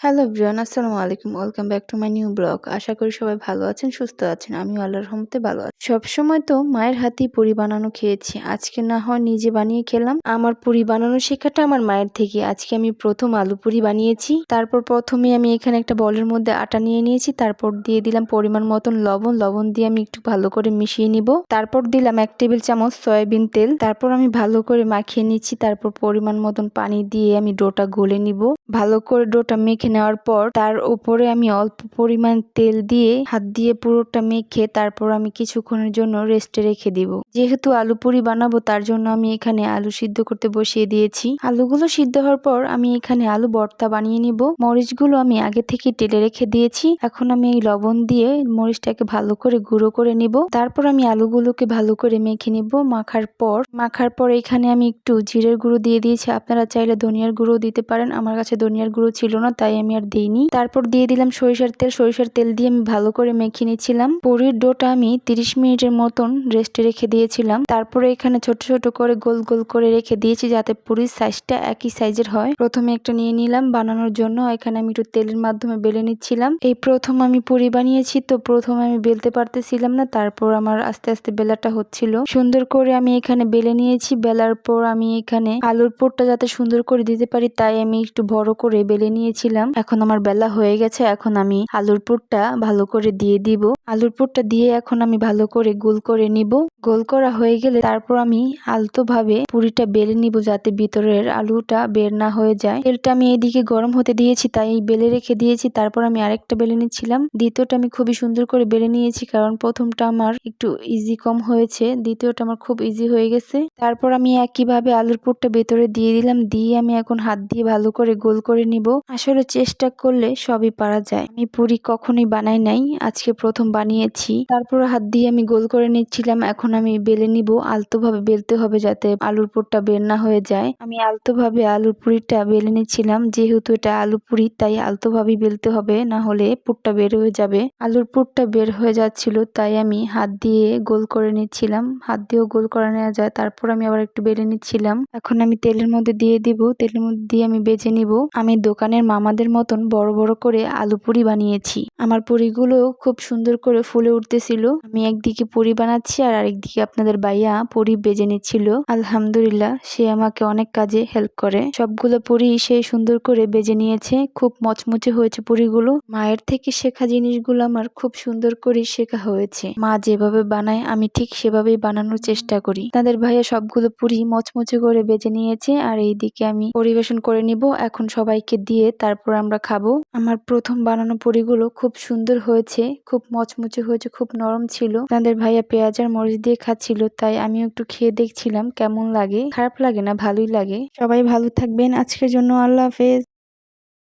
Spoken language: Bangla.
হ্যালো এভরিওয়ান আসসালামু আলাইকুম। Welcome back to my new blog আশা করি সবাই ভালো আছেন, সুস্থ আছেন। আমিও আল্লাহর রহমতে ভালো আছি। সবসময় তো মায়ের হাতেই পুরি বানানো খেয়েছি। আজকে না হয় নিজে বানিয়ে খেলাম। আমার পুরি বানানো শেখাটা আমার মায়ের থেকে। আজকে আমি প্রথম আলু পুরি বানিয়েছি। তারপর প্রথমে আমি এখানে একটা বলের মধ্যে আটা নিয়ে নিয়েছি। তারপর দিয়ে দিলাম পরিমাণ মতন লবণ। লবণ দিয়ে আমি একটু ভালো করে মিশিয়ে নিব। তারপর দিলাম এক টেবিল চামচ সয়াবিন তেল। তারপর আমি ভালো করে মাখিয়ে নিচ্ছি। তারপর পরিমাণ মতন পানি দিয়ে আমি ডোটা গলে নিব। ভালো করে ডোটা মেখে নেওয়ার পর তার উপরে আমি অল্প পরিমাণ তেল দিয়ে হাত দিয়ে পুরোটা মেখে তারপর আমি কিছুক্ষণের জন্য রেস্টে রেখে দিব। যেহেতু আলু পুরি বানাবো, তার জন্য আমি এখানে আলু সিদ্ধ করতে বসিয়ে দিয়েছি। আলুগুলো সিদ্ধ হওয়ার পর আমি এখানে আলু ভর্তা বানিয়ে নিব। মরিচগুলো আমি আগে থেকে টেলে রেখে দিয়েছি। এখন আমি এই লবণ দিয়ে মরিচটাকে ভালো করে গুঁড়ো করে নিব। তারপর আমি আলুগুলোকে ভালো করে মেখে নিব মাখার পর। মাখার পর এখানে আমি একটু জিরের গুঁড়ো দিয়ে দিয়েছি। আপনারা চাইলে ধনিয়ার গুঁড়ো দিতে পারেন। আমার কাছে ধনিয়ার গুঁড়ো ছিল না, তাই আমি আর দিইনি। তারপর দিয়ে দিলাম সরিষার তেল। সরিষার তেল দিয়ে আমি ভালো করে মেখে নিচ্ছিলাম পুরীর ডোটা আমি তিরিশ মিনিটের মতন রেস্টে রেখে দিয়েছিলাম। তারপরে এখানে ছোট ছোট করে গোল গোল করে রেখে দিয়েছি যাতে পুরীর সাইজটা একই সাইজের হয়। প্রথমে একটা নিয়ে নিলাম বানানোর জন্য। এখানে আমি একটু তেলের মাধ্যমে বেলে নিচ্ছিলাম। এই প্রথম আমি পুরি বানিয়েছি তো প্রথম আমি বেলতে পারতেছিলাম না। তারপর আমার আস্তে আস্তে বেলাটা হচ্ছিল। সুন্দর করে আমি এখানে বেলে নিয়েছি। বেলার পর আমি এখানে আলুর পুরটা যাতে সুন্দর করে দিতে পারি, তাই আমি একটু বড় করে বেলে নিয়েছিলাম। এখন আমার বেলা হয়ে গেছে এখন আমি আলুর পুরটা ভালো করে দিয়ে দিব। আলুর পুরটা দিয়ে এখন আমি ভালো করে গোল করে নিব। গোল করা হয়ে গেলে তারপর আমি আলতো ভাবে পুরিটা বেলে নিব যাতে ভিতরের আলুটা বের না হয়ে যায়। তেলটা আমি এইদিকে গরম হতে দিয়েছি, তাই বেলে রেখে দিয়েছি। তারপর আমি আরেকটা বেলে নিচ্ছিলাম। দ্বিতীয়টা আমি খুবই সুন্দর করে বেলে নিয়েছি কারণ প্রথমটা আমার একটু ইজি কম হয়েছে, দ্বিতীয়টা আমার খুব ইজি হয়ে গেছে। তারপর আমি একইভাবে আলুর পুরটা ভেতরে দিয়ে দিলাম, দিয়ে আমি এখন হাত দিয়ে ভালো করে গোল করে নিব। আসলে চেষ্টা করলে সবই পারা যায়। আমি পুরি কখনোই বানাই নাই, আজকে প্রথম বানিয়েছি। তারপর হাত দিয়ে আমি গোল করে নিচ্ছিলাম। এখন আমি বেলে নিব। আলতো ভাবে বেলতে হবে যাতে আলুর পুরটা বের না হয়ে যায়। আমি আলতো ভাবে আলুর পুরিটা বেলে নিচ্ছিলাম। যেহেতু এটা আলু পুরি, তাই আলতো ভাবেই বেলতে হবে। না হলে পুরটা বের হয়ে যাবে। আলুর পুরটা বের হয়ে যাচ্ছিল, তাই আমি হাত দিয়ে গোল করে নিচ্ছিলাম। হাত দিয়েও গোল করে নেওয়া যায়। তারপর আমি আবার একটু বেলে নিচ্ছিলাম। এখন আমি তেলের মধ্যে দিয়ে দিব। তেলের মধ্যে দিয়ে আমি বেজে নিব। আমি দোকানের মামাদের মতন বড় বড় করে আলু পুরি বানিয়েছি। আমার পুরিগুলো খুব সুন্দর করে ফুলে উঠতেছিল। আমি একদিকে পুরি বানাচ্ছি আর আরেকদিকে আপনাদের বাইয়া পুরি বেজে নিচ্ছিল। আলহামদুলিল্লাহ, সে আমাকে অনেক কাজে হেল্প করে। সবগুলো পুরি সে সুন্দর করে বেজে নিয়েছে। খুব মচমচে হয়েছে পুরিগুলো। মায়ের থেকে শেখা জিনিসগুলো আমার খুব সুন্দর করে শেখা হয়েছে। মা যেভাবে বানায়, আমি ঠিক সেভাবেই বানানোর চেষ্টা করি। তাদের ভাইয়া সবগুলো পুরি মচমচে করে বেজে নিয়েছে আর এইদিকে আমি পরিবেশন করে নিব। এখন সবাইকে দিয়ে তারপর আমরা খাব। আমার প্রথম বানানো পুরিগুলো খুব সুন্দর হয়েছে, খুব মচমচে হয়েছে, খুব নরম ছিল। তাদের ভাইয়া পেঁয়াজ আর মরিচ দিয়ে খাচ্ছিল, তাই আমিও একটু খেয়ে দেখছিলাম কেমন লাগে। খারাপ লাগে না, ভালোই লাগে। সবাই ভালো থাকবেন। আজকের জন্য আল্লাহ হাফেজ।